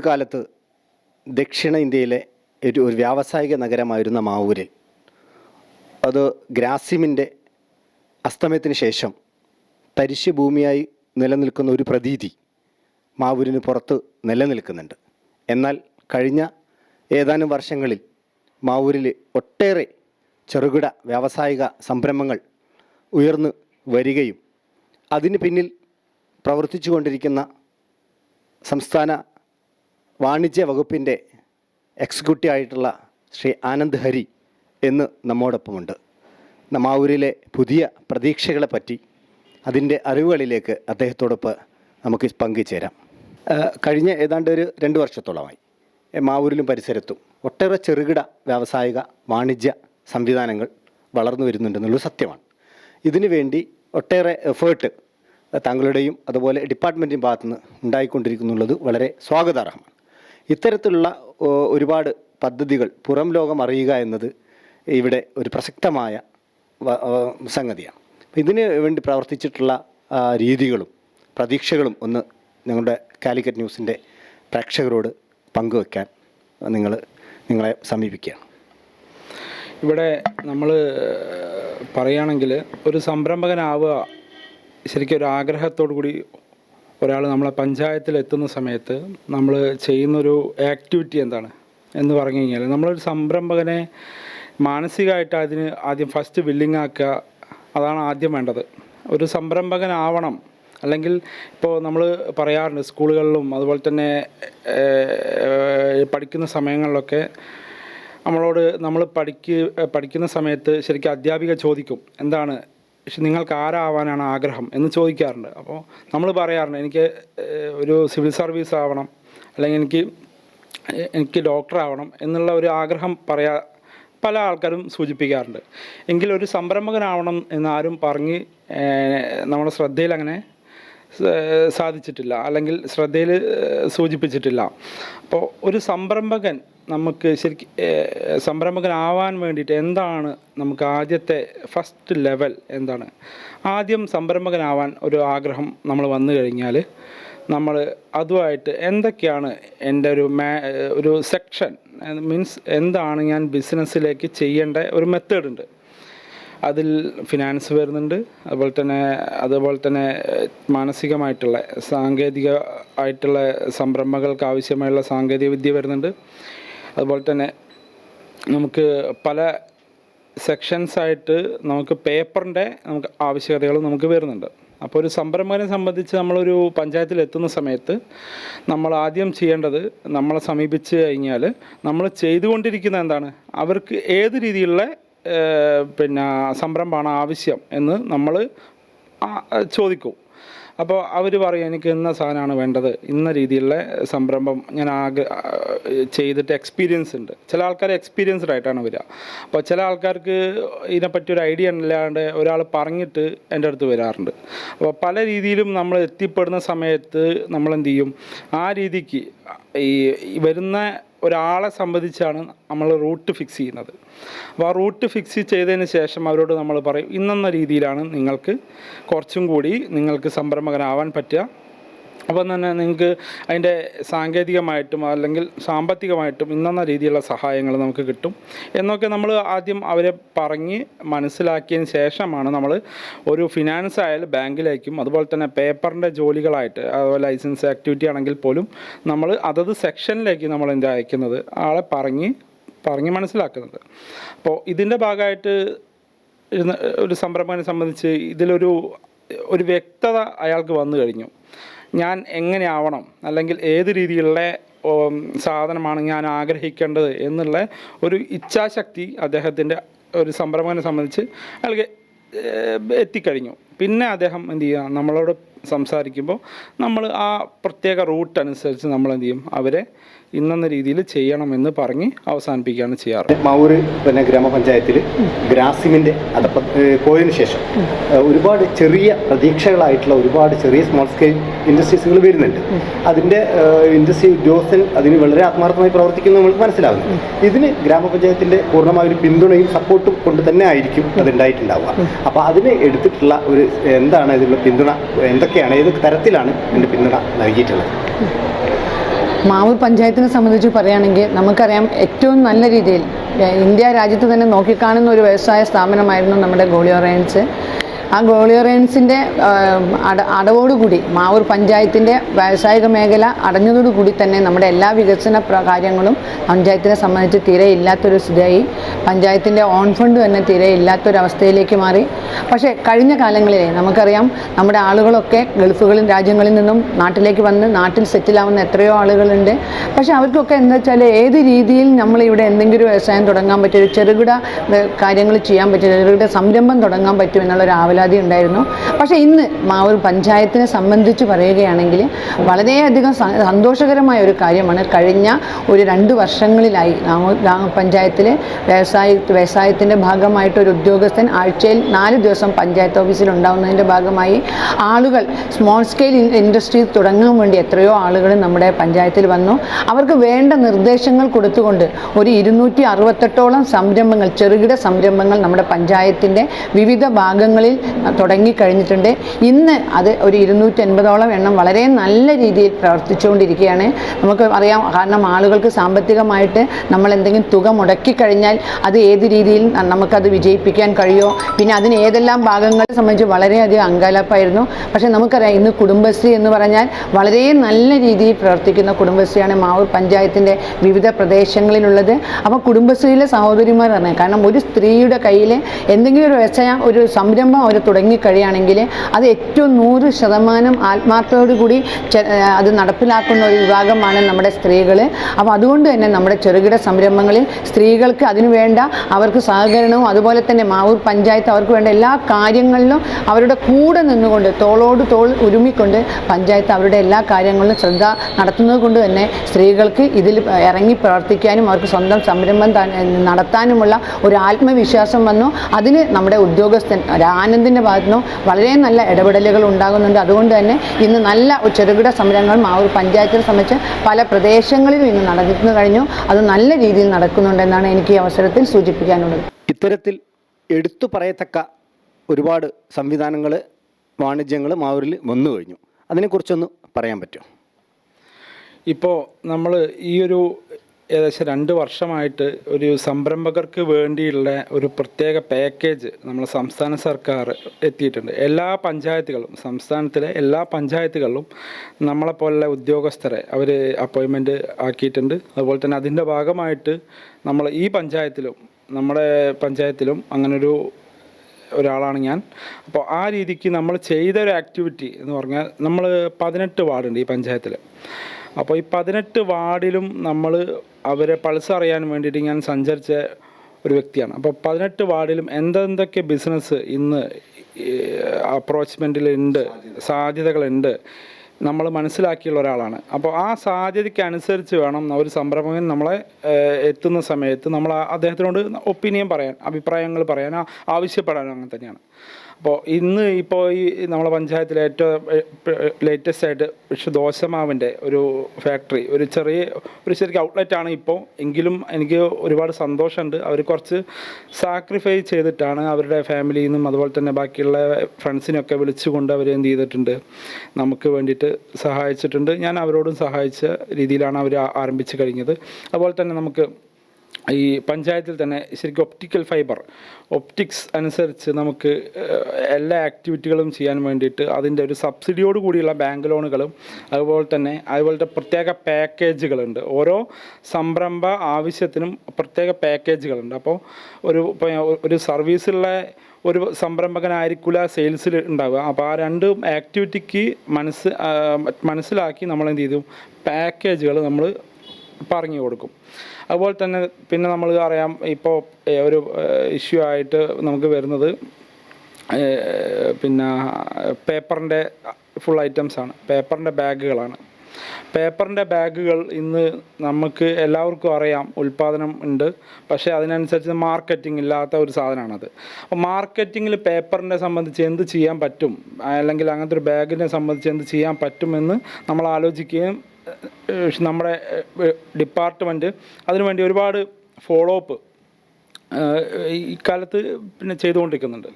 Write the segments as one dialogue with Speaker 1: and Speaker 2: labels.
Speaker 1: ഒരു കാലത്ത് ദക്ഷിണ ഇന്ത്യയിലെ ഒരു ഒരു വ്യാവസായിക നഗരമായിരുന്ന മാവൂരിൽ അത് ഗ്രാസിമിന്റെ അസ്തമയത്തിന് ശേഷം തരിശ് ഭൂമിയായി നിലനിൽക്കുന്ന ഒരു പ്രതീതി മാവൂരിന് പുറത്ത് നിലനിൽക്കുന്നുണ്ട്. എന്നാൽ കഴിഞ്ഞ ഏതാനും വർഷങ്ങളിൽ മാവൂരിൽ ഒട്ടേറെ ചെറുകിട വ്യാവസായിക സംരംഭങ്ങൾ ഉയർന്നു വരികയും അതിന് പിന്നിൽ പ്രവർത്തിച്ചു കൊണ്ടിരിക്കുന്ന സംസ്ഥാന വാണിജ്യ വകുപ്പിന്റെ എക്സിക്യൂട്ടീവ് ആയിട്ടുള്ള ശ്രീ ആനന്ദ് ഹരി എന്ന് നമ്മോടൊപ്പമുണ്ട്. നമ്മാവൂരിലെ പുതിയ പ്രതീക്ഷകളെ പറ്റി അതിന്റെ അറിവുകളിലേക്ക് അദ്ദേഹത്തോടൊപ്പം നമുക്ക് പങ്കുചേരാം. കഴിഞ്ഞ ഏതാണ്ട് ഒരു രണ്ട് വർഷത്തോളമായി മാവൂരിലും പരിസരത്തും ഒട്ടേറെ ചെറുകിട വ്യാവസായിക വാണിജ്യ സംവിധാനങ്ങൾ വളർന്നു വരുന്നുണ്ടെന്നുള്ളത് സത്യമാണ്. ഇതിനു വേണ്ടി ഒട്ടേറെ എഫേർട്ട് താങ്കളുടെയും അതുപോലെ ഡിപ്പാർട്ട്മെന്റിന്റെ ഭാഗത്തുനിന്ന് ഉണ്ടായിക്കൊണ്ടിരിക്കുന്നുള്ളത് വളരെ സ്വാഗതാർഹമാണ്. ഇത്തരത്തിലുള്ള ഒരുപാട് പദ്ധതികൾ പുറം ലോകം അറിയുക എന്നത് ഇവിടെ ഒരു പ്രസക്തമായ സംഗതിയാണ്. ഇതിന് വേണ്ടി പ്രവർത്തിച്ചിട്ടുള്ള രീതികളും പ്രതീക്ഷകളും ഒന്ന് ഞങ്ങളുടെ കാലിക്കറ്റ് ന്യൂസിന്റെ പ്രേക്ഷകരോട് പങ്കുവെക്കാൻ നിങ്ങൾ നിങ്ങളെ സമീപിക്കുകയാണ്.
Speaker 2: ഇവിടെ നമ്മൾ പറയുകയാണെങ്കിൽ ഒരു സംരംഭകനാവുക ശരിക്കും ഒരു ആഗ്രഹത്തോടു കൂടി ഒരാൾ നമ്മളെ പഞ്ചായത്തിൽ എത്തുന്ന സമയത്ത് നമ്മൾ ചെയ്യുന്നൊരു ആക്ടിവിറ്റി എന്താണ് എന്ന് പറഞ്ഞു കഴിഞ്ഞാൽ നമ്മളൊരു സംരംഭകനെ മാനസികമായിട്ട് അതിന് ആദ്യം ഫസ്റ്റ് വില്ലിങ് ആക്കുക അതാണ് ആദ്യം വേണ്ടത്. ഒരു സംരംഭകനാവണം. അല്ലെങ്കിൽ ഇപ്പോൾ നമ്മൾ പറയാറുണ്ട് സ്കൂളുകളിലും അതുപോലെ തന്നെ പഠിക്കുന്ന സമയങ്ങളിലൊക്കെ നമ്മളോട് നമ്മൾ പഠിക്ക് പഠിക്കുന്ന സമയത്ത് ശരിക്കും അധ്യാപിക ചോദിക്കും എന്താണ് പക്ഷെ നിങ്ങൾക്ക് ആരാവാനാണ് ആഗ്രഹം എന്ന് ചോദിക്കാറുണ്ട്. അപ്പോൾ നമ്മൾ പറയാറുണ്ട് എനിക്ക് ഒരു സിവിൽ സർവീസ് ആവണം അല്ലെങ്കിൽ എനിക്ക് എനിക്ക് ഡോക്ടർ ആവണം എന്നുള്ള ഒരു ആഗ്രഹം പറയാ പല ആൾക്കാരും സൂചിപ്പിക്കാറുണ്ട്. എങ്കിൽ ഒരു സംരംഭകനാവണം എന്നാരും പറഞ്ഞ് നമ്മുടെ ശ്രദ്ധയിൽ അങ്ങനെ സാധിച്ചിട്ടില്ല അല്ലെങ്കിൽ ശ്രദ്ധയിൽ സൂചിപ്പിച്ചിട്ടില്ല. അപ്പോൾ ഒരു സംരംഭകൻ നമുക്ക് ശരിക്കും സംരംഭകനാവാൻ വേണ്ടിയിട്ട് എന്താണ് നമുക്ക് ആദ്യത്തെ ഫസ്റ്റ് ലെവൽ എന്താണ്? ആദ്യം സംരംഭകനാവാൻ ഒരു ആഗ്രഹം നമ്മൾ വന്നു കഴിഞ്ഞാൽ നമ്മൾ അതുമായിട്ട് എന്തൊക്കെയാണ് എന്റെ ഒരു മാ ഒരു സെക്ഷൻ മീൻസ് എന്താണ് ഞാൻ ബിസിനസ്സിലേക്ക് ചെയ്യേണ്ട ഒരു മെത്തേഡ് ഉണ്ട്. അതിൽ ഫിനാൻസ് വരുന്നുണ്ട് അതുപോലെ തന്നെ അതുപോലെ തന്നെ മാനസികമായിട്ടുള്ള സാങ്കേതിക ആയിട്ടുള്ള സംരംഭങ്ങൾക്ക് ആവശ്യമായുള്ള സാങ്കേതിക വിദ്യ വരുന്നുണ്ട്. അതുപോലെ തന്നെ നമുക്ക് പല സെക്ഷൻസ് ആയിട്ട് നമുക്ക് പേപ്പറിന്റെ നമുക്ക് ആവശ്യകതകൾ നമുക്ക് വരുന്നുണ്ട്. അപ്പോൾ ഒരു സംരംഭകനെ സംബന്ധിച്ച് നമ്മളൊരു പഞ്ചായത്തിൽ എത്തുന്ന സമയത്ത് നമ്മൾ ആദ്യം ചെയ്യേണ്ടത് നമ്മളെ സമീപിച്ച് കഴിഞ്ഞാൽ നമ്മൾ ചെയ്തുകൊണ്ടിരിക്കുന്ന എന്താണ്? അവർക്ക് ഏത് രീതിയിലുള്ള പിന്നെ സംരംഭമാണ് ആവശ്യം എന്ന് നമ്മൾ ചോദിക്കും. അപ്പോൾ അവർ പറയും എനിക്ക് ഇന്ന സാധനമാണ് വേണ്ടത്. ഇന്ന രീതിയിലുള്ള സംരംഭം ഞാൻ ആഗ്ര ചെയ്തിട്ട് എക്സ്പീരിയൻസ് ഉണ്ട്. ചില ആൾക്കാർ എക്സ്പീരിയൻസ്ഡ് ആയിട്ടാണ് വരിക. അപ്പോൾ ചില ആൾക്കാർക്ക് ഇതിനെപ്പറ്റി ഒരു ഐഡിയ ഇല്ലാണ്ട് ഒരാൾ പറഞ്ഞിട്ട് എന്റെ അടുത്ത് വരാറുണ്ട്. അപ്പോൾ പല രീതിയിലും നമ്മൾ എത്തിപ്പെടുന്ന സമയത്ത് നമ്മൾ എന്ത് ചെയ്യും? ആ രീതിക്ക് ഈ വരുന്ന ഒരാളെ സംബന്ധിച്ചാണ് നമ്മൾ റൂട്ട് ഫിക്സ് ചെയ്യുന്നത്. അപ്പോൾ ആ റൂട്ട് ഫിക്സ് ചെയ്തതിന് ശേഷം അവരോട് നമ്മൾ പറയും ഇന്നെന്ന രീതിയിലാണ് നിങ്ങൾക്ക് കുറച്ചും കൂടി നിങ്ങൾക്ക് സംരംഭകനാവാൻ പറ്റുക. അപ്പം തന്നെ നിങ്ങൾക്ക് അതിന്റെ സാങ്കേതികമായിട്ടും അല്ലെങ്കിൽ സാമ്പത്തികമായിട്ടും ഇന്നെന്ന രീതിയിലുള്ള സഹായങ്ങൾ നമുക്ക് കിട്ടും. എന്നൊക്കെ നമ്മൾ ആദ്യം അവരെ പറഞ്ഞ് മനസ്സിലാക്കിയതിന് ശേഷമാണ് നമ്മൾ ഒരു ഫിനാൻസ് ആയാലും ബാങ്കിലേക്കും അതുപോലെ തന്നെ പേപ്പറിന്റെ ജോലികളായിട്ട് അതുപോലെ ലൈസൻസ് ആക്ടിവിറ്റി ആണെങ്കിൽ പോലും നമ്മൾ അതത് സെക്ഷനിലേക്ക് നമ്മൾ എന്ത് അയക്കുന്നത് ആളെ പറഞ്ഞ് പറഞ്ഞ് മനസ്സിലാക്കുന്നത്. അപ്പോൾ ഇതിന്റെ ഭാഗമായിട്ട് ഒരു സംരംഭകനെ സംബന്ധിച്ച് ഇതിലൊരു ഒരു വ്യക്തത അയാൾക്ക് വന്നു കഴിഞ്ഞു. ഞാൻ എങ്ങനെയാവണം? അല്ലെങ്കിൽ ഏത് രീതിയിലുള്ള സാധനമാണ് ഞാൻ ആഗ്രഹിക്കേണ്ടത് എന്നുള്ള ഒരു ഇച്ഛാശക്തി അദ്ദേഹത്തിന്റെ ഒരു സംരംഭകനെ സംബന്ധിച്ച് അയാൾക്ക് എത്തിക്കഴിഞ്ഞു. പിന്നെ അദ്ദേഹം എന്ത് ചെയ്യുക? നമ്മളോട് സംസാരിക്കുമ്പോൾ നമ്മൾ ആ പ്രത്യേക റൂട്ട് അനുസരിച്ച് നമ്മൾ എന്ത് ചെയ്യും? അവരെ ഇന്നെന്ന രീതിയിൽ ചെയ്യണമെന്ന് പറഞ്ഞ് അവസാനിപ്പിക്കുകയാണ് ചെയ്യാറ്.
Speaker 1: മാവൂർ പിന്നെ ഗ്രാമപഞ്ചായത്തിൽ ഗ്രാസിമിന്റെ അതപ്പ പോയതിന് ശേഷം ഒരുപാട് ചെറിയ പ്രതീക്ഷകളായിട്ടുള്ള ഒരുപാട് ചെറിയ സ്മോൾ സ്കെയിൽ ഇൻഡസ്ട്രീസുകൾ വരുന്നുണ്ട്. അതിന്റെ ഇൻഡസ്ട്രി ഉദ്യോഗസ്ഥൻ അതിന് വളരെ ആത്മാർത്ഥമായി പ്രവർത്തിക്കുന്ന നമ്മൾ മനസ്സിലാവുന്നു. ഇതിന് ഗ്രാമപഞ്ചായത്തിന്റെ പൂർണമായ ഒരു പിന്തുണയും സപ്പോർട്ടും കൊണ്ട് തന്നെ ആയിരിക്കും അതുണ്ടായിട്ടുണ്ടാവുക അപ്പോൾ അതിന് എടുത്തിട്ടുള്ള ഒരു എന്താണ് ഇതിനുള്ള പിന്തുണ? എന്തൊക്കെയാണ് ഏത് തരത്തിലാണ് എന്റെ പിന്തുണ നൽകിയിട്ടുള്ളത്?
Speaker 3: മാവൂർ പഞ്ചായത്തിനെ സംബന്ധിച്ച് പറയുകയാണെങ്കിൽ നമുക്കറിയാം ഏറ്റവും നല്ല രീതിയിൽ ഇന്ത്യ രാജ്യത്ത് തന്നെ നോക്കിക്കാണുന്ന ഒരു വ്യവസായ സ്ഥാപനമായിരുന്നു നമ്മുടെ ഗോളിയോറയൻസ് ആ ഗോളിയോറയൻസിന്റെ അട അടവോടുകൂടി മാവൂർ പഞ്ചായത്തിന്റെ വ്യാവസായിക മേഖല അടഞ്ഞതോടുകൂടി തന്നെ നമ്മുടെ എല്ലാ വികസന കാര്യങ്ങളും പഞ്ചായത്തിനെ സംബന്ധിച്ച് തീരെ ഇല്ലാത്തൊരു സ്ഥിതിയായി. പഞ്ചായത്തിന്റെ ഓൺ ഫണ്ട് തന്നെ തീരെ ഇല്ലാത്തൊരവസ്ഥയിലേക്ക് മാറി. പക്ഷേ കഴിഞ്ഞ കാലങ്ങളിലെ നമുക്കറിയാം നമ്മുടെ ആളുകളൊക്കെ ഗൾഫുകളിൽ രാജ്യങ്ങളിൽ നിന്നും നാട്ടിലേക്ക് വന്ന് നാട്ടിൽ സെറ്റിലാവുന്ന എത്രയോ ആളുകളുണ്ട്. പക്ഷേ അവർക്കൊക്കെ എന്താ വെച്ചാൽ ഏത് രീതിയിൽ നമ്മളിവിടെ എന്തെങ്കിലും ഒരു വ്യവസായം തുടങ്ങാൻ പറ്റും ഒരു ചെറുകിട കാര്യങ്ങൾ ചെയ്യാൻ പറ്റും ചെറുകിട സംരംഭം തുടങ്ങാൻ പറ്റും എന്നുള്ളൊരു ആവലാതി ഉണ്ടായിരുന്നു. പക്ഷേ ഇന്ന് മാവൂർ പഞ്ചായത്തിനെ സംബന്ധിച്ച് പറയുകയാണെങ്കിൽ വളരെയധികം സന്തോഷകരമായ ഒരു കാര്യമാണ്. കഴിഞ്ഞ ഒരു രണ്ട് വർഷങ്ങളിലായി ഗ്രാമ ഗ്രാമപഞ്ചായത്തിൽ വ്യവസായ വ്യവസായത്തിന്റെ ഭാഗമായിട്ട് ഒരു ഉദ്യോഗസ്ഥൻ ആഴ്ചയിൽ നാല് ദിവസം പഞ്ചായത്ത് ഓഫീസിൽ ഉണ്ടാവുന്നതിന്റെ ഭാഗമായി ആളുകൾ സ്മോൾ സ്കെയിൽ ഇൻഡസ്ട്രി തുടങ്ങാൻ വേണ്ടി എത്രയോ ആളുകൾ നമ്മുടെ പഞ്ചായത്തിൽ വന്നു. അവർക്ക് വേണ്ട നിർദ്ദേശങ്ങൾ കൊടുത്തുകൊണ്ട് ഒരു ഇരുന്നൂറ്റി അറുപത്തെട്ടോളം സംരംഭങ്ങൾ ചെറുകിട സംരംഭങ്ങൾ നമ്മുടെ പഞ്ചായത്തിന്റെ വിവിധ ഭാഗങ്ങളിൽ തുടങ്ങിക്കഴിഞ്ഞിട്ടുണ്ട്. ഇന്ന് അത് ഒരു ഇരുന്നൂറ്റി അൻപതോളം എണ്ണം വളരെ നല്ല രീതിയിൽ പ്രവർത്തിച്ചുകൊണ്ടിരിക്കുകയാണ്. നമുക്ക് അറിയാം കാരണം ആളുകൾക്ക് സാമ്പത്തികമായിട്ട് നമ്മൾ എന്തെങ്കിലും തുക മുടക്കിക്കഴിഞ്ഞാൽ അത് ഏത് രീതിയിൽ നമുക്കത് വിജയിപ്പിക്കാൻ കഴിയുമോ? പിന്നെ അതിന് ഏതെല്ലാം ഭാഗങ്ങളെ സംബന്ധിച്ച് വളരെയധികം അങ്കലാപ്പായിരുന്നു. പക്ഷേ നമുക്കറിയാം ഇന്ന് കുടുംബശ്രീ എന്ന് പറഞ്ഞാൽ വളരെ നല്ല രീതിയിൽ പ്രവർത്തിക്കുന്ന കുടുംബശ്രീയാണ് മാവൂർ പഞ്ചായത്തിന്റെ വിവിധ പ്രദേശങ്ങളിലുള്ളത്. അപ്പോൾ കുടുംബശ്രീയിലെ സഹോദരിമാർ പറഞ്ഞു കാരണം ഒരു സ്ത്രീയുടെ കയ്യിൽ എന്തെങ്കിലും ഒരു വ്യവസായം ഒരു സംരംഭം അവർ തുടങ്ങിക്കഴിയുകയാണെങ്കിൽ അത് ഏറ്റവും നൂറ് ശതമാനം ആത്മാർത്ഥതയോടുകൂടി കൂടി അത് നടപ്പിലാക്കുന്ന ഒരു വിഭാഗമാണ് നമ്മുടെ സ്ത്രീകൾ. അപ്പോൾ അതുകൊണ്ട് തന്നെ നമ്മുടെ ചെറുകിട സംരംഭങ്ങളിൽ സ്ത്രീകൾക്ക് അതിനുവേണ്ട അവർക്ക് സഹകരണവും അതുപോലെ തന്നെ മാവൂർ പഞ്ചായത്ത് അവർക്ക് വേണ്ട എല്ലാ കാര്യങ്ങളിലും അവരുടെ കൂടെ നിന്നുകൊണ്ട് തോളോട് തോൾ ഒരുമിക്കൊണ്ട് പഞ്ചായത്ത് അവരുടെ എല്ലാ കാര്യങ്ങളിലും ശ്രദ്ധ നടത്തുന്നത് കൊണ്ട് തന്നെ സ്ത്രീകൾക്ക് ഇതിൽ ഇറങ്ങി പ്രവർത്തിക്കാനും അവർക്ക് സ്വന്തം സംരംഭം നടത്താനുമുള്ള ഒരു ആത്മവിശ്വാസം വന്നു. അതിന് നമ്മുടെ ഉദ്യോഗസ്ഥൻ ഒരു ആനന്ദിന്റെ ഭാഗത്തു നിന്നും വളരെ നല്ല ഇടപെടലുകൾ ഉണ്ടാകുന്നുണ്ട്. അതുകൊണ്ട് തന്നെ ഇന്ന് നല്ല ചെറുകിട സംരംഭങ്ങൾ ഒരു പഞ്ചായത്തിനെ സംബന്ധിച്ച് പല പ്രദേശങ്ങളിലും ഇന്ന് നടന്നു കഴിഞ്ഞു. അത് നല്ല രീതിയിൽ നടക്കുന്നുണ്ടെന്നാണ് എനിക്ക് ഈ അവസരത്തിൽ സൂചിപ്പിക്കാനുള്ളത്.
Speaker 1: ഇത്തരത്തിൽ എടുത്തു പറയത്തക്ക ഒരുപാട് സംവിധാനങ്ങൾ വാണിജ്യങ്ങൾ മാവൂരിൽ വന്നു കഴിഞ്ഞു. അതിനെക്കുറിച്ചൊന്ന് പറയാൻ പറ്റുമോ?
Speaker 2: ഇപ്പോൾ നമ്മൾ ഈ ഒരു ഏകദേശം രണ്ട് വർഷമായിട്ട് ഒരു സംരംഭകർക്ക് വേണ്ടിയുള്ള ഒരു പ്രത്യേക പാക്കേജ് നമ്മൾ സംസ്ഥാന സർക്കാർ എത്തിയിട്ടുണ്ട്. എല്ലാ പഞ്ചായത്തുകളും സംസ്ഥാനത്തിലെ എല്ലാ പഞ്ചായത്തുകളിലും നമ്മളെപ്പോലുള്ള ഉദ്യോഗസ്ഥരെ അവർ അപ്പോയിൻമെന്റ് ആക്കിയിട്ടുണ്ട്. അതുപോലെ തന്നെ അതിന്റെ ഭാഗമായിട്ട് നമ്മൾ ഈ പഞ്ചായത്തിലും നമ്മുടെ പഞ്ചായത്തിലും അങ്ങനൊരു ഒരാളാണ് ഞാൻ. അപ്പോൾ ആ രീതിക്ക് നമ്മൾ ചെയ്ത ഒരു ആക്ടിവിറ്റി എന്ന് പറഞ്ഞാൽ നമ്മൾ പതിനെട്ട് വാർഡുണ്ട് ഈ പഞ്ചായത്തിൽ അപ്പോൾ ഈ പതിനെട്ട് വാർഡിലും നമ്മൾ അവരെ പൾസ് അറിയാൻ വേണ്ടിയിട്ട് ഞാൻ സഞ്ചരിച്ച ഒരു വ്യക്തിയാണ്. അപ്പോൾ പതിനെട്ട് വാർഡിലും എന്തെന്തൊക്കെ ബിസിനസ് ഇന്ന് അപ്രോച്ച്മെന്റിലുണ്ട് സാധ്യതകളുണ്ട് നമ്മൾ മനസ്സിലാക്കിയുള്ള ഒരാളാണ്. അപ്പോൾ ആ സാധ്യതയ്ക്ക് അനുസരിച്ച് വേണം ഒരു സംരംഭകൻ നമ്മളെ എത്തുന്ന സമയത്ത് നമ്മൾ അദ്ദേഹത്തിനോട് ഒപ്പീനിയൻ പറയാൻ അഭിപ്രായങ്ങൾ പറയാൻ ആവശ്യപ്പെടാനും അങ്ങനെ തന്നെയാണ്. അപ്പോൾ ഇന്ന് ഇപ്പോൾ ഈ നമ്മളെ പഞ്ചായത്തിൽ ഏറ്റവും ലേറ്റസ്റ്റ് ആയിട്ട് പക്ഷേ ദോശമാവിന്റെ ഒരു ഫാക്ടറി ഒരു ചെറിയ ഒരു ശരിക്കും ഔട്ട്ലെറ്റ് ആണ് ഇപ്പോൾ എങ്കിലും എനിക്ക് ഒരുപാട് സന്തോഷമുണ്ട്. അവർ കുറച്ച് സാക്രിഫൈ ചെയ്തിട്ടാണ് അവരുടെ ഫാമിലിയിൽ നിന്നും അതുപോലെ തന്നെ ബാക്കിയുള്ള ഫ്രണ്ട്സിനൊക്കെ വിളിച്ചുകൊണ്ട് അവർ എന്ത് ചെയ്തിട്ടുണ്ട് നമുക്ക് വേണ്ടിയിട്ട് സഹായിച്ചിട്ടുണ്ട്. ഞാൻ അവരോടും സഹായിച്ച രീതിയിലാണ് അവർ ആരംഭിച്ച് കഴിഞ്ഞത്. അതുപോലെ തന്നെ നമുക്ക് ഈ പഞ്ചായത്തിൽ തന്നെ ശരിക്കും ഒപ്റ്റിക്കൽ ഫൈബർ ഒപ്റ്റിക്സ് അനുസരിച്ച് നമുക്ക് എല്ലാ ആക്ടിവിറ്റികളും ചെയ്യാൻ വേണ്ടിയിട്ട് അതിന്റെ ഒരു സബ്സിഡിയോട് കൂടിയുള്ള ബാങ്ക് ലോണുകളും അതുപോലെ തന്നെ അതുപോലത്തെ പ്രത്യേക പാക്കേജുകളുണ്ട് ഓരോ സംരംഭ ആവശ്യത്തിനും പ്രത്യേക പാക്കേജുകളുണ്ട് അപ്പോൾ ഒരു ഒരു സർവീസുള്ള ഒരു സംരംഭകനായിരിക്കില്ല സെയിൽസിൽ ഉണ്ടാവുക. അപ്പോൾ ആ രണ്ട് ആക്ടിവിറ്റിക്ക് മനസ്സ് മനസ്സിലാക്കി നമ്മൾ എന്ത് ചെയ്തു പാക്കേജുകൾ നമ്മൾ പറഞ്ഞു കൊടുക്കും അതുപോലെ തന്നെ പിന്നെ നമ്മൾ അറിയാം ഇപ്പോൾ ഒരു ഇഷ്യൂ ആയിട്ട് നമുക്ക് വരുന്നത് പിന്നെ പേപ്പറിന്റെ ഫുൾ ഐറ്റംസ് ആണ്. പേപ്പറിന്റെ ബാഗുകളാണ്. പേപ്പറിന്റെ ബാഗുകൾ ഇന്ന് നമുക്ക് എല്ലാവർക്കും അറിയാം ഉൽപ്പാദനം ഉണ്ട്. പക്ഷേ അതിനനുസരിച്ച് മാർക്കറ്റിംഗ് ഇല്ലാത്ത ഒരു സാധനമാണത്. അപ്പോൾ മാർക്കറ്റിങ്ങിൽ പേപ്പറിനെ സംബന്ധിച്ച് എന്ത് ചെയ്യാൻ പറ്റും? അല്ലെങ്കിൽ അങ്ങനത്തെ ഒരു ബാഗിനെ സംബന്ധിച്ച് എന്ത് ചെയ്യാൻ പറ്റുമെന്ന് നമ്മൾ ആലോചിക്കുകയും നമ്മുടെ ഡിപ്പാർട്ട്മെന്റ് അതിനുവേണ്ടി ഒരുപാട് ഫോളോ അപ്പ് ഇക്കാലത്ത് കാലത്ത് പിന്നെ ചെയ്തുകൊണ്ടിരിക്കുന്നുണ്ട്.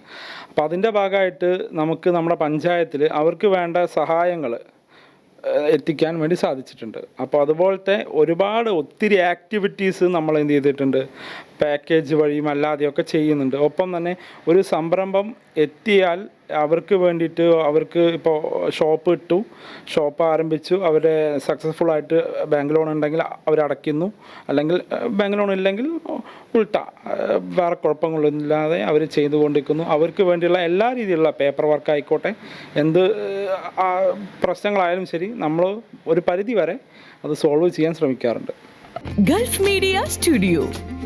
Speaker 2: അപ്പോൾ അതിന്റെ ഭാഗമായിട്ട് നമുക്ക് നമ്മുടെ പഞ്ചായത്തിൽ അവർക്ക് വേണ്ട സഹായങ്ങൾ എത്തിക്കാൻ വേണ്ടി സാധിച്ചിട്ടുണ്ട്. അപ്പോൾ അതുപോലത്തെ ഒരുപാട് ഒത്തിരി ആക്ടിവിറ്റീസ് നമ്മൾ എന്ത് ചെയ്തിട്ടുണ്ട് പാക്കേജ് വഴിയും അല്ലാതെയൊക്കെ ചെയ്യുന്നുണ്ട്. ഒപ്പം തന്നെ ഒരു സംരംഭം എത്തിയാൽ അവർക്ക് വേണ്ടിയിട്ട് അവർക്ക് ഇപ്പോൾ ഷോപ്പ് ഇട്ടു. ഷോപ്പ് ആരംഭിച്ചു. അവരെ സക്സസ്ഫുൾ ആയിട്ട് ബാങ്ക് ലോൺ ഉണ്ടെങ്കിൽ അവരടയ്ക്കുന്നു അല്ലെങ്കിൽ ബാങ്ക് ലോൺ ഇല്ലെങ്കിൽ ഉൾട്ട. വേറെ കുഴപ്പങ്ങളൊന്നുമില്ലാതെ അവർ ചെയ്തുകൊണ്ടിരിക്കുന്നു. അവർക്ക് വേണ്ടിയുള്ള എല്ലാ രീതിയിലുള്ള പേപ്പർ വർക്ക് ആയിക്കോട്ടെ. എന്ത് പ്രശ്നങ്ങളായാലും ശരി നമ്മൾ ഒരു പരിധി വരെ അത് സോൾവ് ചെയ്യാൻ ശ്രമിക്കാറുണ്ട്.
Speaker 4: Gulf media studio.